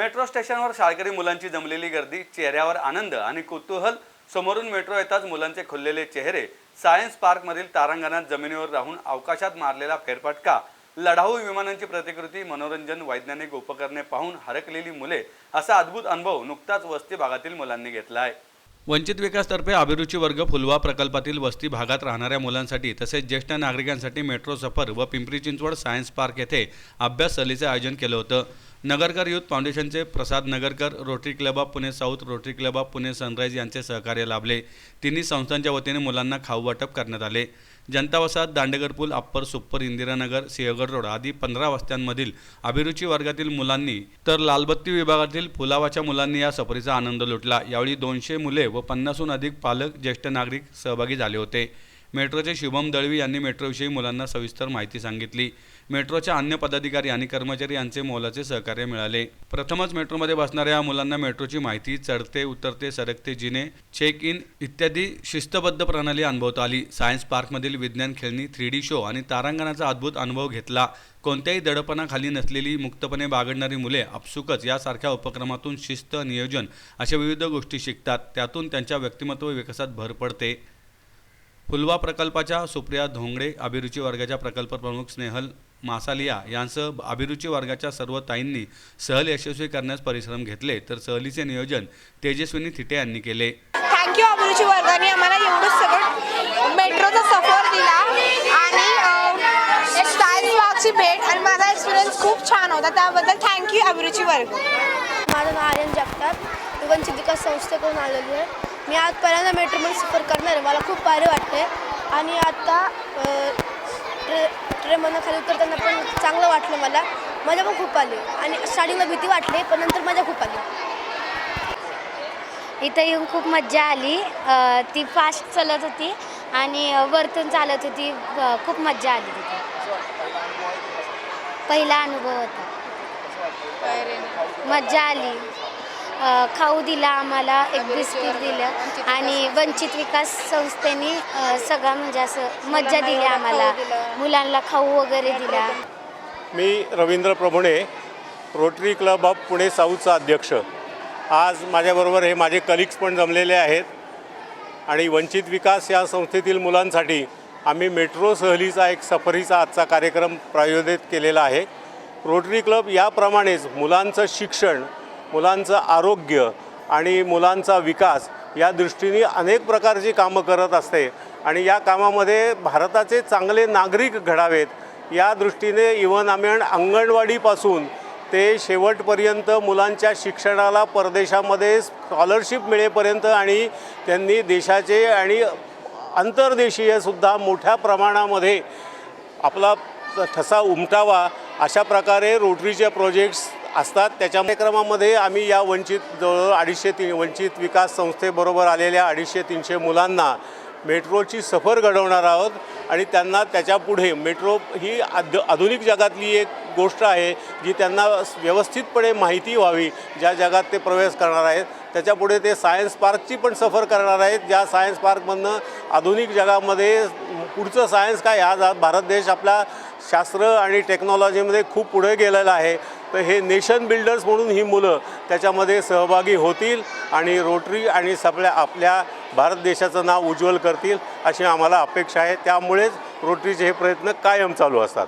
Metro स्टेशनवर शाळकरी मुलांची जमलेली गर्दी चेहऱ्यावर आनंद आणि कुतूहल. समोरून मेट्रो येताच मुलांचे खुललेले चेहरे. सायन्स पार्कमधील तारांगणात जमिनीवर राहून अवकाशात मारलेला फेरफटका. लढाऊ विमानांची प्रतिकृती मनोरंजन वैज्ञानिक उपकरणे पाहून हरकलेली मुले असा अद्भुत अनुभव नुकताच वस्ती भागातील मुलांनी घेतला आहे. वंचित विकासतर्फे अभिरुची वर्ग फुलवा प्रकल्पातील वस्ती भागात राहणाऱ्या मुलांसाठी तसेच ज्येष्ठ नागरिकांसाठी मेट्रो सफर व पिंपरी चिंचवड सायन्स पार्क येथे अभ्यास सहलीचे आयोजन केलं होतं. नगरकर युथ फाउंडेशनचे Prasad Nagarkar Rotary Club of Pune South Rotary Club of Pune Sunrise यांचे सहकार्य लाभले. तिन्ही संस्थांच्या वतीने मुलांना खाऊ वाटप करण्यात आले. Janata Vasahat Dandekar Pul upper super Indiranagar Sinhagad road आदी पंधरा वस्त्यांमधील अभिरुची वर्गातील मुलांनी तर लालबत्ती विभागातील फुलावाच्या मुलांनी या सफरीचा आनंद लुटला. यावेळी दोनशे मुले व पन्नासहून अधिक पालक ज्येष्ठ नागरिक सहभागी झाले होते. मेट्रोचे शुभम दळवी यांनी मेट्रोविषयी मुलांना सविस्तर माहिती सांगितली. मेट्रोच्या अन्य पदाधिकारी आणि कर्मचारी यांचे मोलाचे सहकार्य मिळाले. प्रथमच मेट्रोमध्ये बसणाऱ्या या मुलांना मेट्रोची माहिती चढते उतरते सरकते जिने चेक इन इत्यादी शिस्तबद्ध प्रणाली अनुभवता आली. सायन्स पार्कमधील विज्ञान खेळणी थ्री डी शो आणि तारांगणाचा अद्भुत अनुभव घेतला. कोणत्याही दडपणाखाली नसलेली मुक्तपणे बागडणारी मुले आपसुकच यासारख्या उपक्रमातून शिस्त नियोजन अशा विविध गोष्टी शिकतात. त्यातून त्यांच्या व्यक्तिमत्व विकासात भर पडते. फुलवा प्रकल्पाच्या सुप्रिया धोंगडे अभिरुची वर्गाच्या प्रकल्प प्रमुख स्नेहल मासालिया यांसह अभिरुची वर्गाच्या सर्व ताईंनी सहल यशस्वी करण्यास परिश्रम घेतले. तर सहलीचे नियोजन तेजस्विनी थिटे यांनी केले. थँक्यू अभिरुची वर्गाने आम्हाला एवढं सगळं मेट्रोचा सफर दिला आणि पार्कची भेट आणि माझा एक्सपिरियन्स खूप छान होता. त्याबद्दल थँक्यू अभिरुची वर्ग. माझं नाव आर्यन जगताप. विकास संस्थेकडून आलेलो आहे. मी आज पहिल्यांदा मेट्रोमध्ये सफर करणार आहे. मला खूप भारी वाटते आणि आता ट्रे ट्रेनमधनं खाली उतरताना पण चांगलं वाटलं मला. मजा पण खूप आली. आणि स्टार्टिंगला भीती वाटली पण नंतर मजा खूप आली. इथं येऊन खूप मज्जा आली. ती फास्ट चालत होती आणि वरतून चालत होती. खूप मज्जा आली तिथे. पहिला अनुभव होता. मज्जा आली. खाऊ दिला आम्हाला एक बिस्किट दिलं. आणि वंचित विकास संस्थेने सगळं म्हणजे असं मज्जा दिली आम्हाला. मुलांना खाऊ वगैरे दिला. मी Ravindra Prabhune Rotary Club of Pune साऊथचा अध्यक्ष. आज माझ्याबरोबर हे माझे कलिग्स पण जमलेले आहेत. आणि वंचित विकास या संस्थेतील मुलांसाठी आम्ही मेट्रो सहलीचा एक सफरीचा आजचा कार्यक्रम प्रायोजित केलेला आहे. रोटरी क्लब याप्रमाणेच मुलांचं शिक्षण मुलांचं आरोग्य आणि मुलांचा विकास या दृष्टीने अनेक प्रकारची कामं करत असते. आणि या कामामध्ये भारताचे चांगले नागरिक घडावेत. या दृष्टीने इवन आम्ही अंगणवाडीपासून ते शेवटपर्यंत मुलांच्या शिक्षणाला परदेशामध्ये स्कॉलरशिप मिळेपर्यंत आणि त्यांनी देशाचे आणि आंतरदेशीयसुद्धा मोठ्या प्रमाणामध्ये आपला ठसा उमटावा अशा प्रकारे रोटरीचे प्रोजेक्ट्स असतात. त्याच्या कार्यक्रमामध्ये आम्ही या वंचित जवळ अडीचशे तीन वंचित विकास संस्थेबरोबर आलेल्या अडीचशे तीनशे मुलांना मेट्रोची सफर घडवणार आहोत आणि त्यांना त्याच्यापुढे मेट्रो ही आद आधुनिक जगातली एक गोष्ट आहे जी त्यांना व्यवस्थितपणे माहिती व्हावी ज्या जगात ते प्रवेश करणार आहेत. त्याच्यापुढे ते सायन्स पार्कची पण सफर करणार आहेत. ज्या सायन्स पार्कमधनं आधुनिक जगामध्ये पुढचं सायन्स काय? हा आज भारत देश आपला शास्त्र आणि टेक्नॉलॉजीमध्ये खूप पुढे गेलेला आहे. तर हे नेशन बिल्डर्स म्हणून ही मुलं त्याच्यामध्ये सहभागी होतील आणि रोटरी आणि सगळ्या आपल्या भारत देशाचं नाव उज्ज्वल करतील अशी आम्हाला अपेक्षा आहे. त्यामुळेच रोटरीचे हे प्रयत्न कायम चालू असतात.